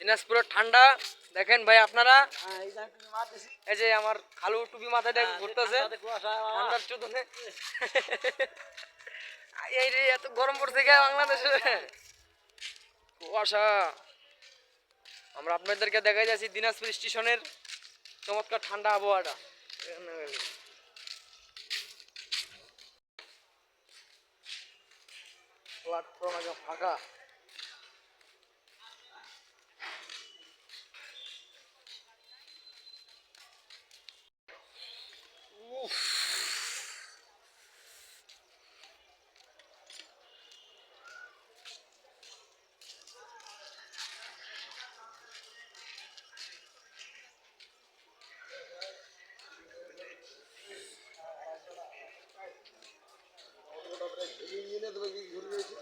দিনাজপুরের ঠান্ডা দেখেন ভাই আপনারা। হ্যাঁ এই যে আমার খালু টুপি মাথায় দিয়ে ঘুরতেছে। কুয়াশা ঠান্ডার চোদনে। এই রে এত গরম পড়ছে গে বাংলাদেশে। কুয়াশা। আমরা আপনাদেরকে দেখাই যাচ্ছি দিনাজপুর স্টেশনের চমৎকার ঠান্ডা আবহাওয়াটা। প্ল্যাটফর্ম একদম ফাঁকা। দেবে ঘুরে রয়েছে।